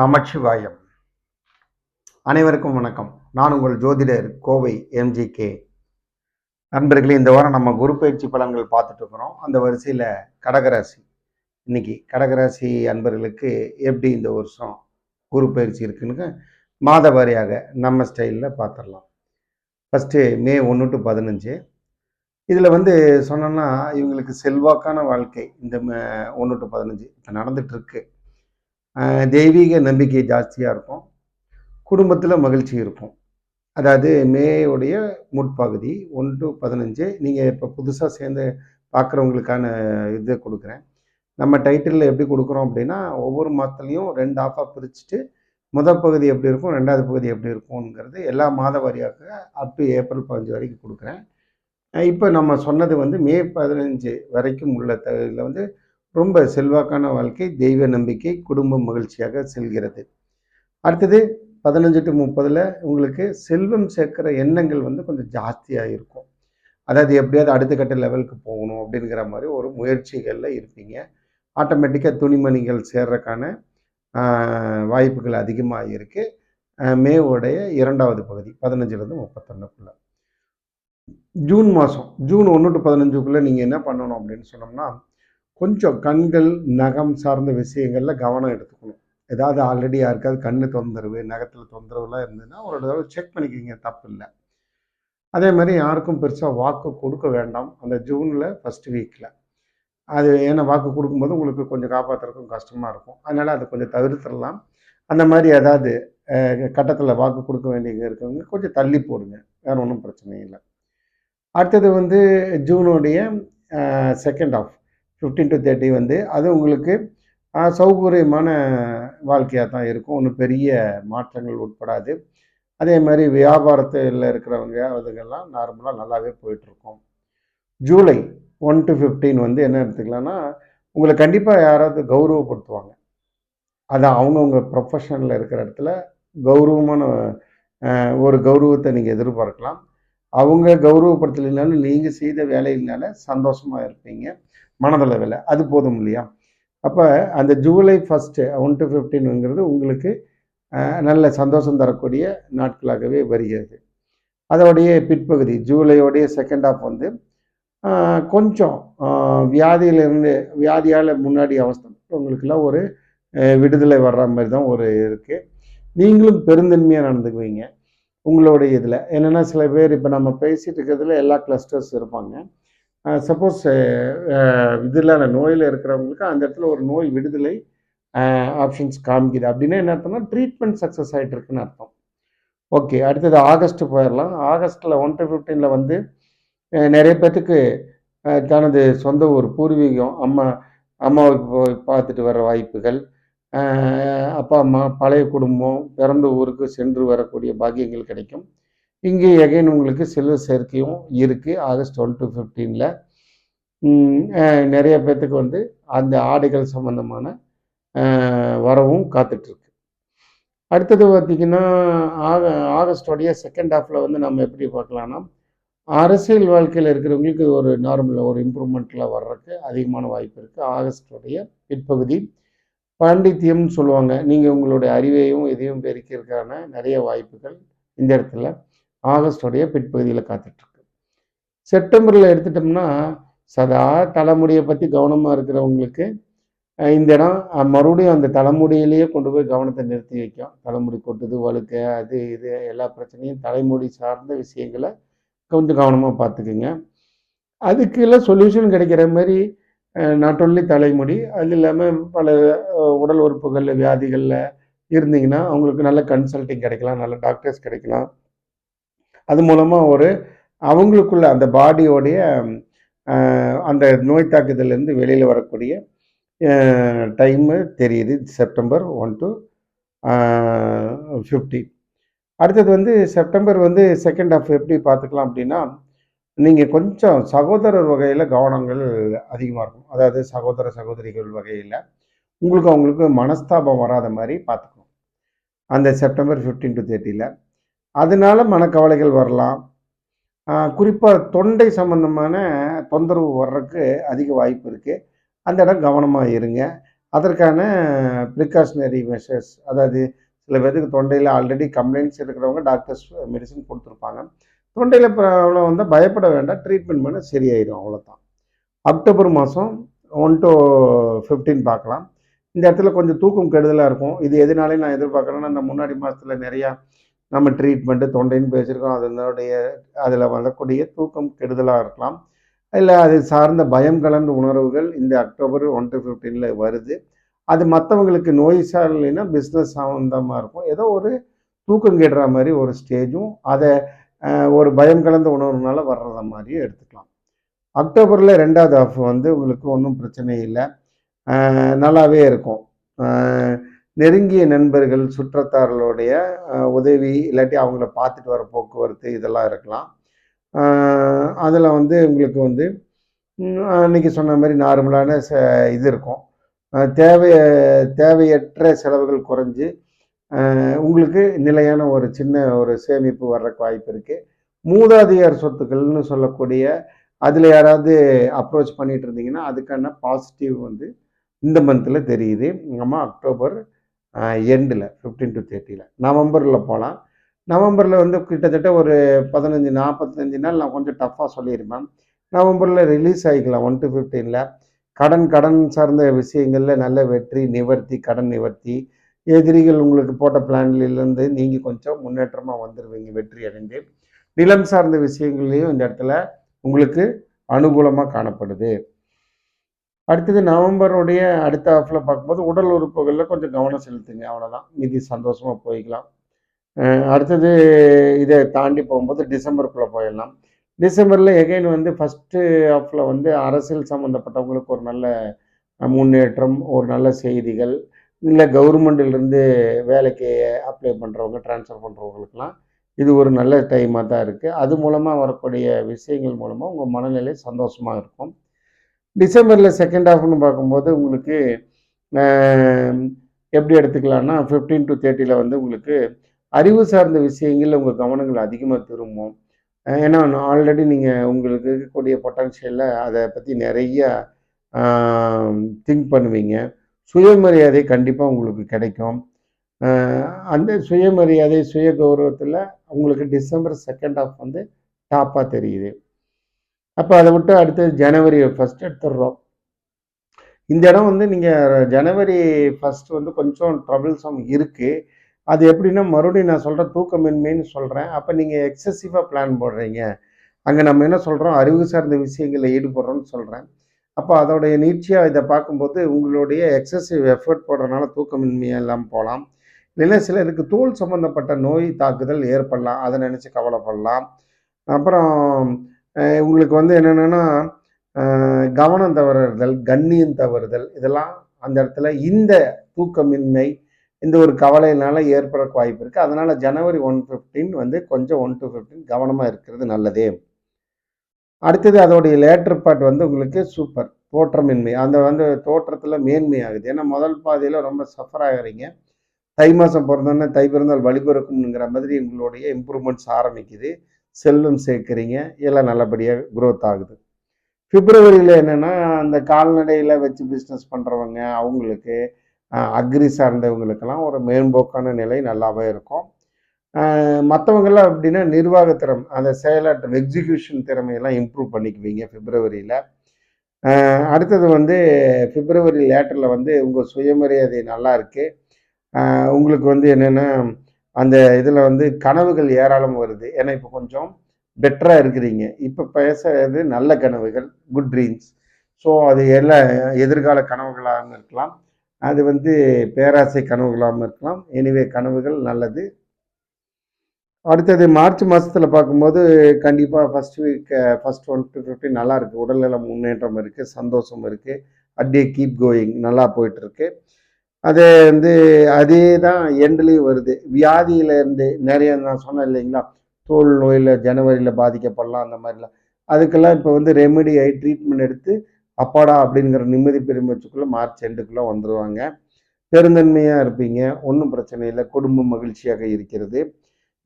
நமச்சிவாயம். அனைவருக்கும் வணக்கம். நான் உங்கள் ஜோதிடர் கோவை எம்ஜிகே நண்பர்களே இந்த வாரம் நம்ம குரு பயிற்சி பலன்கள் பார்த்துட்டு இருக்கிறோம். அந்த வரிசையில் கடகராசி. இன்னைக்கு கடகராசி அன்பர்களுக்கு எப்படி இந்த வருஷம் குரு பயிற்சி இருக்குன்னு மாத வாரியாக நம்ம ஸ்டைலில் பார்த்துடலாம். ஃபஸ்ட்டு மே ஒன்று டு பதினஞ்சு. இதில் வந்து சொன்னோன்னா இவங்களுக்கு செல்வாக்கான வாழ்க்கை இந்த ஒன்று டு பதினஞ்சு இப்போ நடந்துட்டு இருக்கு. தெய்வீக நம்பிக்கை ஜாஸ்தியாக இருக்கும். குடும்பத்தில் மகிழ்ச்சி இருக்கும். அதாவது மேயுடைய முற்பகுதி ஒன்று டு பதினஞ்சு. நீங்கள் இப்போ புதுசாக சேர்ந்து பார்க்குறவங்களுக்கான இதை கொடுக்குறேன். நம்ம டைட்டிலில் எப்படி கொடுக்குறோம் அப்படின்னா ஒவ்வொரு மாதத்துலேயும் ரெண்டு ஆஃபாக பிரிச்சுட்டு முதல் பகுதி எப்படி இருக்கும் ரெண்டாவது பகுதி எப்படி இருக்கும்ங்கிறது எல்லா மாத வாரியாக அப் டு ஏப்ரல் பதினஞ்சு வரைக்கும் கொடுக்குறேன். இப்போ நம்ம சொன்னது வந்து மே பதினஞ்சு வரைக்கும் உள்ள இதில் வந்து ரொம்ப செல்வாக்கான வாழ்க்கை தெய்வ நம்பிக்கை குடும்பம் மகிழ்ச்சியாக செல்கிறது. அடுத்தது பதினஞ்சு டு முப்பதில் உங்களுக்கு செல்வம் சேர்க்குற எண்ணங்கள் வந்து கொஞ்சம் ஜாஸ்தியாக இருக்கும். அதாவது எப்படியாவது அடுத்த கட்ட லெவலுக்கு போகணும் அப்படிங்கிற மாதிரி ஒரு முயற்சிகளில் இருப்பீங்க. ஆட்டோமேட்டிக்காக துணிமணிகள் சேர்றதுக்கான வாய்ப்புகள் அதிகமாக இருக்குது மேவோடைய இரண்டாவது பகுதி பதினஞ்சுலேருந்து முப்பத்தொன்னுக்குள்ள. ஜூன் மாதம் ஜூன் ஒன்று டு பதினஞ்சுக்குள்ளே நீங்கள் என்ன பண்ணணும் அப்படின்னு சொன்னோம்னா கொஞ்சம் கண்கள் நகம் சார்ந்த விஷயங்களில் கவனம் எடுத்துக்கணும். ஏதாவது ஆல்ரெடி யாருக்காவது கண்ணு தொந்தரவு நகத்தில் தொந்தரவுலாம் இருந்ததுன்னா ஒரு தடவை செக் பண்ணிக்கிங்க தப்பு இல்லை அதே மாதிரி யாருக்கும் பெருசாக வாக்கு கொடுக்க வேண்டாம். அந்த ஜூனில் ஃபஸ்ட் வீக்கில் அது ஏன்னா வாக்கு கொடுக்கும்போது உங்களுக்கு கொஞ்சம் காப்பாற்றுறதுக்கும் கஷ்டமாக இருக்கும். அதனால் அதை கொஞ்சம் தவிர்த்துடலாம். அந்த மாதிரி ஏதாவது கட்டத்தில் வாக்கு கொடுக்க வேண்டியது இருக்கவங்க கொஞ்சம் தள்ளி போடுங்க. வேறு ஒன்றும் பிரச்சனை இல்லை. அடுத்தது வந்து ஜூனுடைய second of fifteen to thirty வந்து அது உங்களுக்கு சௌகரியமான வாழ்க்கையாக தான் இருக்கும். ஒன்றும் பெரிய மாற்றங்கள் உட்படாது. அதே மாதிரி வியாபாரத்தில் இருக்கிறவங்க அதுக்கெல்லாம் நார்மலாக நல்லாவே போயிட்டுருக்கும். ஜூலை ஒன் டு ஃபிஃப்டீன் வந்து என்ன எடுத்துக்கலாம்னா உங்களை கண்டிப்பாக யாராவது கௌரவப்படுத்துவாங்க. அது அவங்கவுங்க ப்ரொஃபஷனில் இருக்கிற இடத்துல கௌரவமான ஒரு கௌரவத்தை நீங்கள் எதிர்பார்க்கலாம். அவங்க கௌரவப்படுத்தலைனாலும் நீங்கள் செய்த வேலையினால சந்தோஷமாக இருப்பீங்க. மனதளவில். அது போதும் இல்லையா? அப்போ அந்த ஜூலை ஃபஸ்ட்டு ஒன் டு ஃபிஃப்டீனுங்கிறது உங்களுக்கு நல்ல சந்தோஷம் தரக்கூடிய நாட்களாகவே வருகிறது. அதோடைய பிற்பகுதி ஜூலையோடைய செகண்ட் ஹாஃப் வந்து கொஞ்சம் வியாதியிலிருந்து வியாதியால் முன்னாடி அவஸ்தைப்பட்டவங்களுக்கெல்லாம் ஒரு விடுதலை வர்ற மாதிரி தான் ஒரு இருக்குது நீங்களும் பெருந்தன்மையாக நடந்துக்குவீங்க. உங்களுடைய இதில். என்னென்னா சில பேர் இப்போ நம்ம பேசிகிட்டு இருக்கிறதுல எல்லா கிளஸ்டர்ஸ் இருப்பாங்க. சப்போஸ் இதில் நோயில் இருக்கிறவங்களுக்கு அந்த இடத்துல ஒரு நோய் விடுதலை ஆப்ஷன்ஸ் காமிக்குது. அப்படின்னா என்ன அர்த்தம்னா ட்ரீட்மெண்ட் சக்ஸஸ் ஆகிட்டு இருக்குன்னு அர்த்தம். ஓகே அடுத்தது ஆகஸ்ட் போயிடலாம். ஆகஸ்ட்டில் ஒன் டு ஃபிஃப்டீனில் வந்து நிறைய பேர்த்துக்கு தனது சொந்த ஊர் பூர்வீகம் அம்மா அம்மாவை போய் பார்த்துட்டு வர வாய்ப்புகள் அப்பா அம்மா பழைய குடும்பம் பிறந்த ஊருக்கு சென்று வரக்கூடிய பாக்கியங்கள் கிடைக்கும். இங்கே எகைன் உங்களுக்கு செல்வ சேர்க்கையும் இருக்குது ஆகஸ்ட் ஒன் டு ஃபிஃப்டீனில் நிறைய பேர்த்துக்கு வந்து அந்த ஆடைகள் சம்பந்தமான வரவும் காத்துட்ருக்கு. அடுத்தது பார்த்திங்கன்னா ஆக ஆகஸ்டோடைய செகண்ட் ஹாஃபில் வந்து நம்ம எப்படி பார்க்கலாம்னா அரசியல் வாழ்க்கையில் இருக்கிறவங்களுக்கு ஒரு நார்மல் ஒரு இம்ப்ரூவ்மெண்ட்டில் வர்றதுக்கு அதிகமான வாய்ப்பு இருக்குது ஆகஸ்டோடைய பிற்பகுதி பாண்டித்யம்னு சொல்லுவாங்க. நீங்கள் உங்களுடைய அறிவையும் இதையும் பெருக்கிறதுக்கான நிறைய வாய்ப்புகள் இந்த இடத்துல. ஆகஸ்டோடைய பிற்பகுதியில் காத்துட்ருக்கு. செப்டம்பரில் எடுத்துட்டோம்னா சதா தலைமுடியை பற்றி கவனமாக இருக்கிறவங்களுக்கு இந்த இடம் மறுபடியும் அந்த தலைமுடியிலேயே கொண்டு போய் கவனத்தை நிறுத்தி வைக்கும். தலைமுடி கொட்டுது வழுக்க அது இது எல்லா பிரச்சனையும் தலைமுடி சார்ந்த விஷயங்களை கொஞ்சம் கவனமாக பார்த்துக்குங்க. அதுக்கெல்லாம் சொல்யூஷன் கிடைக்கிற மாதிரி நாட் ஒன்லி தலைமுடி அது இல்லாமல் பல உடல் உறுப்புகளில் வியாதிகளில் இருந்தீங்கன்னா அவங்களுக்கு நல்ல கன்சல்டிங் கிடைக்கலாம் நல்ல டாக்டர்ஸ் கிடைக்கலாம். அது மூலமாக ஒரு அவங்களுக்குள்ள அந்த பாடியோடைய அந்த நோய் தாக்குதலேருந்து வெளியில் வரக்கூடிய டைமு தெரியுது. செப்டம்பர் ஒன் டு ஃபிஃப்டீன் அடுத்தது வந்து செப்டம்பர் வந்து செகண்ட் ஹாஃப் எப்படி பார்த்துக்கலாம் அப்படின்னா நீங்கள் கொஞ்சம் சகோதரர் வகையில் கவனங்கள் அதிகமாக இருக்கும். அதாவது சகோதர சகோதரிகள் வகையில் உங்களுக்கு அவங்களுக்கு மனஸ்தாபம் வராத மாதிரி பார்த்துக்கணும். அந்த செப்டம்பர் ஃபிஃப்டீன் டு தேர்ட்டியில் அதனால மனக்கவலைகள் வரலாம். குறிப்பாக தொண்டை சம்பந்தமான தொந்தரவு வர்றதுக்கு அதிக வாய்ப்பு இருக்குது அந்த இடம் கவனமாக இருங்க. அதற்கான ப்ரிகாஷனரி மெஷர்ஸ் அதாவது சில பேருக்கு தொண்டையில் ஆல்ரெடி கம்ப்ளைண்ட்ஸ் இருக்கிறவங்க டாக்டர்ஸ் மெடிசன் கொடுத்துருப்பாங்க. தொண்டையில் ப்ராப்ளம் வந்தால் பயப்பட வேண்டாம். ட்ரீட்மெண்ட் பண்ண சரியாயிடும் அவ்வளோதான் அக்டோபர் மாதம் ஒன் டு ஃபிஃப்டீன் பார்க்கலாம். இந்த இடத்துல கொஞ்சம் தூக்கம் கெடுதலாக இருக்கும். இது எதனாலே நான் எதிர்பார்க்குறேன்னா இந்த முன்னாடி மாதத்தில் நிறையா நம்ம ட்ரீட்மெண்ட்டு தொண்டைன்னு பேசியிருக்கோம். அதனுடைய அதில் வரக்கூடிய தூக்கம் கெடுதலாக இருக்கலாம். இல்லை அது சார்ந்த பயம் கலந்த உணர்வுகள் இந்த அக்டோபர் ஒன் டு ஃபிஃப்டீனில் வருது. அது மற்றவங்களுக்கு நோய் சார்லைன்னா பிஸ்னஸ் சம்மந்தமாக இருக்கும். ஏதோ ஒரு தூக்கம் கெடுற மாதிரி ஒரு ஸ்டேஜும் அதை ஒரு பயம் கலந்த உணர்வுனால வர்றத மாதிரியும் எடுத்துக்கலாம். அக்டோபரில் ரெண்டாவது ஆஃப் வந்து உங்களுக்கு ஒன்றும் பிரச்சனை இல்லை. நல்லாவே இருக்கும். நெருங்கிய நண்பர்கள் சுற்றத்தார்களுடைய உதவி இல்லாட்டி அவங்கள பார்த்துட்டு வர போக்குவரத்து இதெல்லாம் இருக்கலாம். அதில் வந்து உங்களுக்கு வந்து அன்றைக்கி சொன்ன மாதிரி நார்மலான ச இது இருக்கும். தேவை தேவையற்ற செலவுகள் குறைஞ்சு உங்களுக்கு நிலையான ஒரு சின்ன ஒரு சேமிப்பு வர்றக்கு வாய்ப்பு இருக்குது மூதாதையார் சொத்துக்கள்னு சொல்லக்கூடிய அதில் யாராவது அப்ரோச் பண்ணிகிட்டு இருந்தீங்கன்னா அதுக்கான பாசிட்டிவ் வந்து இந்த மந்தில் தெரியுது. நம்ம அக்டோபர் எண்டில் ஃபிஃப்டீன் டு தேர்ட்டியில் நவம்பரில் போகலாம் நவம்பரில் வந்து கிட்டத்தட்ட ஒரு பதினஞ்சு நாற்பத்தஞ்சு நாள் நான் கொஞ்சம் டஃப்பாக சொல்லியிருப்பேன் நவம்பரில் ரிலீஸ் ஆகிக்கலாம் ஒன் டு ஃபிஃப்டீனில் கடன் கடன் சார்ந்த விஷயங்களில் நல்ல வெற்றி நிவர்த்தி கடன் நிவர்த்தி. எதிரிகள் உங்களுக்கு போட்ட பிளான்லேருந்து நீங்கள் கொஞ்சம் முன்னேற்றமாக வந்துடுவீங்க வெற்றி அடைந்து. நிலம் சார்ந்த விஷயங்கள்லையும் இந்த இடத்துல உங்களுக்கு அனுகூலமாக காணப்படுது. அடுத்தது நவம்பருடைய அடுத்த ஆஃபில் பார்க்கும்போது உடல் உறுப்புகளில் கொஞ்சம் கவனம் செலுத்துங்க. அவ்வளோதான் நிதி சந்தோஷமாக போய்க்கலாம். அடுத்தது இதை தாண்டி போகும்போது டிசம்பருக்குள்ளே போயிடலாம். டிசம்பரில் எகைன் வந்து ஃபஸ்ட்டு ஆஃபில் வந்து அரசியல் சம்மந்தப்பட்டவங்களுக்கு ஒரு நல்ல முன்னேற்றம் ஒரு நல்ல செய்திகள் இல்லை கவர்மெண்ட்லேருந்து வேலைக்கு அப்ளை பண்ணுறவங்க ட்ரான்ஸ்ஃபர் பண்ணுறவங்களுக்கெல்லாம் இது ஒரு நல்ல டைமாக தான் இருக்குது அது மூலமாக வரக்கூடிய விஷயங்கள் மூலமாக உங்கள் மனநிலை சந்தோஷமாக இருக்கும். டிசம்பரில் செகண்ட் ஹாஃப்னு பார்க்கும்போது உங்களுக்கு எப்படி எடுத்துக்கலாம்னா ஃபிஃப்டீன் டு தேர்ட்டியில் வந்து உங்களுக்கு அறிவு சார்ந்த விஷயங்களில் உங்கள் கவனங்கள் அதிகமாக திரும்பும். ஏன்னா ஆல்ரெடி நீங்கள் உங்களுக்கு இருக்கக்கூடிய பொட்டன்ஷியலில் அதை பற்றி நிறைய திங்க் பண்ணுவீங்க. சுயமரியாதை கண்டிப்பாக உங்களுக்கு கிடைக்கும். அந்த சுயமரியாதை சுய கௌரவத்தில் உங்களுக்கு டிசம்பர் செகண்ட் ஹாஃப் வந்து டாப்பாக தெரியுது. அப்போ அதை விட்டு அடுத்து ஜனவரி ஃபஸ்ட் எடுத்துடுறோம். இந்த இடம் வந்து நீங்கள் ஜனவரி ஃபஸ்ட் வந்து கொஞ்சம் ட்ரபிள்ஸம் இருக்குது அது எப்படின்னா மறுபடியும் நான் சொல்கிற தூக்கமின்மைன்னு சொல்கிறேன் அப்போ நீங்கள் எக்ஸசிவாக பிளான் போடுறீங்க. அங்கே நம்ம என்ன சொல்கிறோம் அறிவு சார்ந்த விஷயங்களில் ஈடுபடுறோம்னு சொல்கிறேன் அப்போ அதோடைய நீட்சியாக இதை பார்க்கும்போது உங்களுடைய எக்ஸசிவ் எஃபர்ட் போடுறதுனால தூக்கமின்மையாக இல்லாமல் போகலாம். இல்லைன்னா சிலருக்கு தோல் சம்மந்தப்பட்ட நோய் தாக்குதல் ஏற்படலாம். அதை நினச்சி கவலைப்படலாம். அப்புறம் உங்களுக்கு வந்து என்னென்னா கவனம் தவறுதல் கண்ணியம் தவறுதல் இதெல்லாம் அந்த இடத்துல இந்த தூக்கமின்மை இந்த ஒரு கவலையினால ஏற்பட வாய்ப்பு இருக்குது அதனால் ஜனவரி ஒன் ஃபிஃப்டீன் வந்து கொஞ்சம் ஒன் டு ஃபிஃப்டீன் கவனமாக இருக்கிறது நல்லதே. அடுத்தது அதோடைய லேட்டர் பார்ட் வந்து உங்களுக்கு சூப்பர் தோற்றமின்மை. அந்த வந்து தோற்றத்தில் மேன்மை ஆகுது ஏன்னா முதல் பாதையில் ரொம்ப சஃபர் ஆகிறீங்க. தை மாதம் பிறந்தோன்னே தை பிறந்தால் வழிபிறக்கும்ங்கிற மாதிரி உங்களுடைய இம்ப்ரூவ்மெண்ட்ஸ் ஆரம்பிக்குது. செல்லும் சேர்க்குறீங்க. எல்லாம் நல்லபடியாக க்ரோத் ஆகுது. பிப்ரவரியில் என்னென்னா அந்த கால்நடையில் வச்சு பிஸ்னஸ் பண்ணுறவங்க அவங்களுக்கு அக்ரி சார்ந்தவங்களுக்கெல்லாம் ஒரு மேம்போக்கான நிலை நல்லாவே இருக்கும். மற்றவங்கெல்லாம் அப்படின்னா நிர்வாகத்திறம் அந்த செயலாற்ற எக்ஸிக்யூஷன் திறமையெல்லாம் இம்ப்ரூவ் பண்ணிக்குவீங்க பிப்ரவரியில். அடுத்தது வந்து பிப்ரவரி லேட்டரில் வந்து உங்கள் சுயமரியாதை நல்லா இருக்குது உங்களுக்கு வந்து என்னென்னா அந்த இதில் வந்து கனவுகள் ஏராளம் வருது. ஏன்னா இப்போ கொஞ்சம் பெட்டராக இருக்கிறீங்க. இப்போ பேசுறது நல்ல கனவுகள் குட் ட்ரீம்ஸ் ஸோ அது எல்லாம் எதிர்கால கனவுகளாகவும் இருக்கலாம். அது வந்து பேராசை கனவுகளாகவும் இருக்கலாம். எனிவே கனவுகள் நல்லது. அடுத்தது மார்ச் மாதத்தில் பார்க்கும்போது கண்டிப்பாக first week first one to fifteen நல்லா இருக்குது உடல்நலம் முன்னேற்றம் இருக்குது சந்தோஷம் இருக்குது அட்டே கீப் கோயிங் நல்லா போயிட்டுருக்கு அது வந்து அதே தான் எண்ட்லேயும் வருது. வியாதியிலேருந்து நிறைய நான் சொன்னேன் இல்லைங்களா? தோல் நோயில் ஜனவரியில் பாதிக்கப்படலாம் அந்த மாதிரிலாம். அதுக்கெல்லாம் இப்போ வந்து ரெமெடி ஆகி ட்ரீட்மெண்ட் எடுத்து அப்பாடா அப்படிங்கிற நிம்மதி பெருமச்சுக்குள்ளே மார்ச் எண்டுக்குள்ளே வந்துடுவாங்க பெருந்தன்மையாக இருப்பீங்க. ஒன்றும் பிரச்சனை இல்லை. குடும்பம் மகிழ்ச்சியாக இருக்கிறது.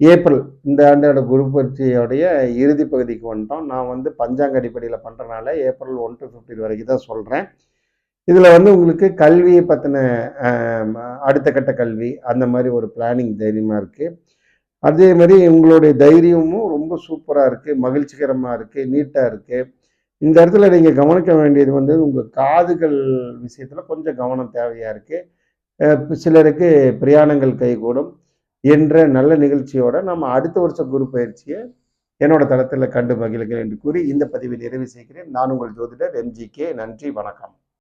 ஏப்ரல் இந்த ஆண்டோட குரு பயிற்சியோடைய இறுதி பகுதிக்கு வந்துட்டோம். நான் வந்து பஞ்சாங்க அடிப்படையில் பண்ணுறனால ஏப்ரல் ஒன் டு ஃபிஃப்டின் வரைக்கும் தான் சொல்கிறேன் இதில் வந்து உங்களுக்கு கல்வியை பற்றின அடுத்த கட்ட கல்வி அந்த மாதிரி ஒரு பிளானிங் தைரியமாக இருக்குது அதே மாதிரி உங்களுடைய தைரியமும் ரொம்ப சூப்பராக இருக்குது மகிழ்ச்சிகரமாக இருக்குது நீட்டாக இருக்குது இந்த இடத்துல நீங்கள் கவனிக்க வேண்டியது வந்து உங்கள் காதுகள் விஷயத்தில் கொஞ்சம் கவனம் தேவையாக இருக்குது சிலருக்கு பிரயாணங்கள் கைகூடும் என்ற நல்ல நிகழ்ச்சியோட நம்ம அடுத்த வருஷ குரு பயிற்சியை என்னோட தளத்தில் கண்டு மகிழ்கிறேன் என்று கூறி இந்த பதிவை நிறைவு செய்கிறேன். நான் உங்கள் ஜோதிடர் எம்ஜிகே நன்றி வணக்கம்.